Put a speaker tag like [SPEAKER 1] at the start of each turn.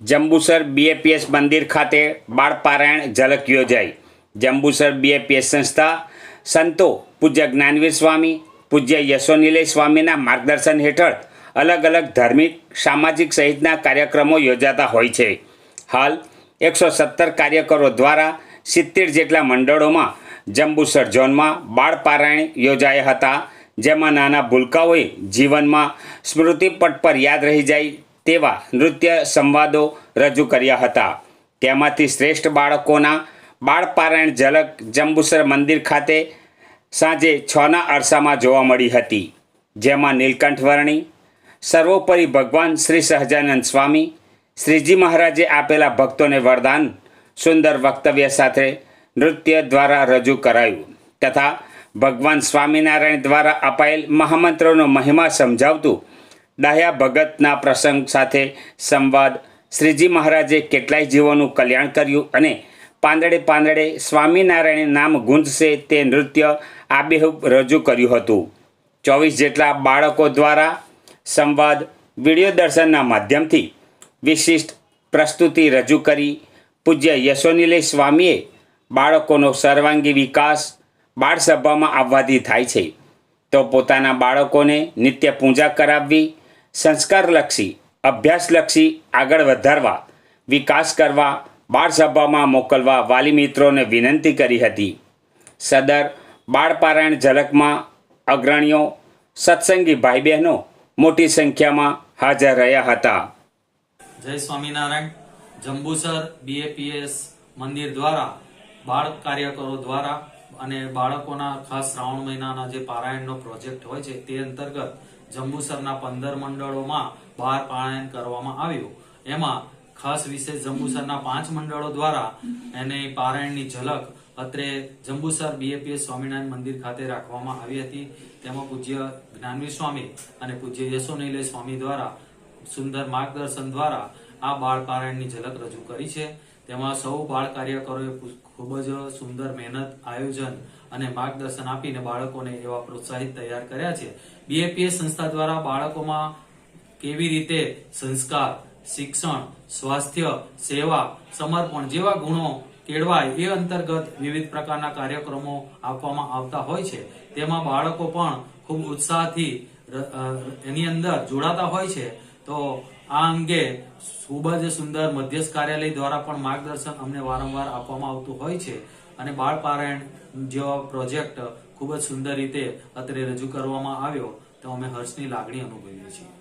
[SPEAKER 1] Jambusar BAPS મંદિર ખાતે બાળપારાયણ ઝલક યોજાઈ. જંબુસર બીએપીએસ સંસ્થા સંતો પૂજ્ય જ્ઞાનવીર સ્વામી, પૂજ્ય યશોનિલય સ્વામીના માર્ગદર્શન હેઠળ અલગ અલગ ધાર્મિક, સામાજિક સહિતના કાર્યક્રમો યોજાતા હોય છે. હાલ એકસો સત્તર કાર્યકરો દ્વારા સિત્તેર જેટલા મંડળોમાં જંબુસર ઝોનમાં બાળપારાયણ યોજાયા હતા, જેમાં નાના ભૂલકાઓએ જીવનમાં સ્મૃતિપટ પર યાદ રહી જાય તેવા નૃત્ય સંવાદો રજૂ કર્યા હતા. તેમાંથી શ્રેષ્ઠ બાળકોના બાળપારાયણ ઝલક જંબુસર મંદિર ખાતે સાંજે છના અરસામાં જોવા મળી હતી. જેમાં નીલકંઠ વર્ણી, સર્વોપરી ભગવાન શ્રી સહજાનંદ સ્વામી, શ્રીજી મહારાજે આપેલા ભક્તોને વરદાન, સુંદર વક્તવ્ય સાથે નૃત્ય દ્વારા રજૂ કરાયું તથા ભગવાન સ્વામિનારાયણ દ્વારા અપાયેલ મહામંત્રોનો મહિમા સમજાવતું ડાહ્યા ભગતના પ્રસંગ સાથે સંવાદ. શ્રીજી મહારાજે કેટલાય જીવોનું કલ્યાણ કર્યું અને પાંદડે પાંદડે સ્વામિનારાયણ નામ ગુંજશે તે નૃત્ય આબેહૂબ રજૂ કર્યું હતું. ચોવીસ જેટલા બાળકો દ્વારા સંવાદ વીડિયો દર્શનના માધ્યમથી વિશિષ્ટ પ્રસ્તુતિ રજૂ કરી. પૂજ્ય યશોનિલય સ્વામીએ બાળકોનો સર્વાંગી વિકાસ બાળસભામાં આવવાથી થાય છે. તો પોતાના બાળકોને નિત્ય પૂજા કરાવવી સંસ્કારલક્ષી અભ્યાસલક્ષી આગળ વધારવા, વિકાસ કરવા બાળસભામાં મોકલવા વાલી મિત્રોને વિનંતી કરી હતી. સદર, બાળપારાયણ ઝલકમાં અગ્રણીઓ, સત્સંગી ભાઈ બહેનો મોટી સંખ્યામાં હાજર રહ્યા હતા.
[SPEAKER 2] જય સ્વામિનારાયણ. જંબુસર બીએપીએસ મંદિર દ્વારા બાળ કાર્યકરો દ્વારા અને બાળકોના ખાસ શ્રાવણ મહિનાના જે પારાયણનો પ્રોજેક્ટ હોય છે, તે અંતર્ગત જંબુસરના પંદર મંડળોમાં બહાર પારાયણ કરવામાં આવ્યું. એમાં ખાસ વિશેષ જંબુસરના પાંચ મંડળો દ્વારા એને પારાયણની ઝલક અત્રે જંબુસર બીએપીએસ સ્વામિનારાયણ મંદિર ખાતે રાખવામાં આવી હતી. તેમાં પૂજ્ય જ્ઞાનવી સ્વામી અને પૂજ્ય યશોનિલય સ્વામી દ્વારા સુંદર માર્ગદર્શન દ્વારા આ બાળ પારાયણની ઝલક રજૂ કરી છે. તેમાં સૌ બાળ કાર્યકરોએ ખૂબ જ સુંદર મહેનત, આયોજન અને માર્ગદર્શન આપીને બાળકોને એવા પ્રોત્સાહિત તૈયાર કર્યા છે. બીએપીએસ સંસ્થા દ્વારા બાળકોમાં કેવી રીતે સંસ્કાર, શિક્ષણ, સ્વાસ્થ્ય, સેવા, સમર્પણ જેવા ગુણો કેળવાય એ અંતર્ગત વિવિધ પ્રકારના કાર્યક્રમો આપવામાં આવતા હોય છે. તેમાં બાળકો પણ ખૂબ ઉત્સાહથી એની અંદર જોડાતા હોય છે. તો આ અંગે ખૂબ જ સુંદર મધ્યસ્થ કાર્યાલય દ્વારા પણ માર્ગદર્શન અમને વારંવાર આપવામાં આવતું હોય છે અને બાળ પારાયણ જેવા પ્રોજેક્ટ ખૂબ જ સુંદર રીતે અત્રે રજૂ કરવામાં આવ્યો તો અમે હર્ષની લાગણી અનુભવીએ છીએ.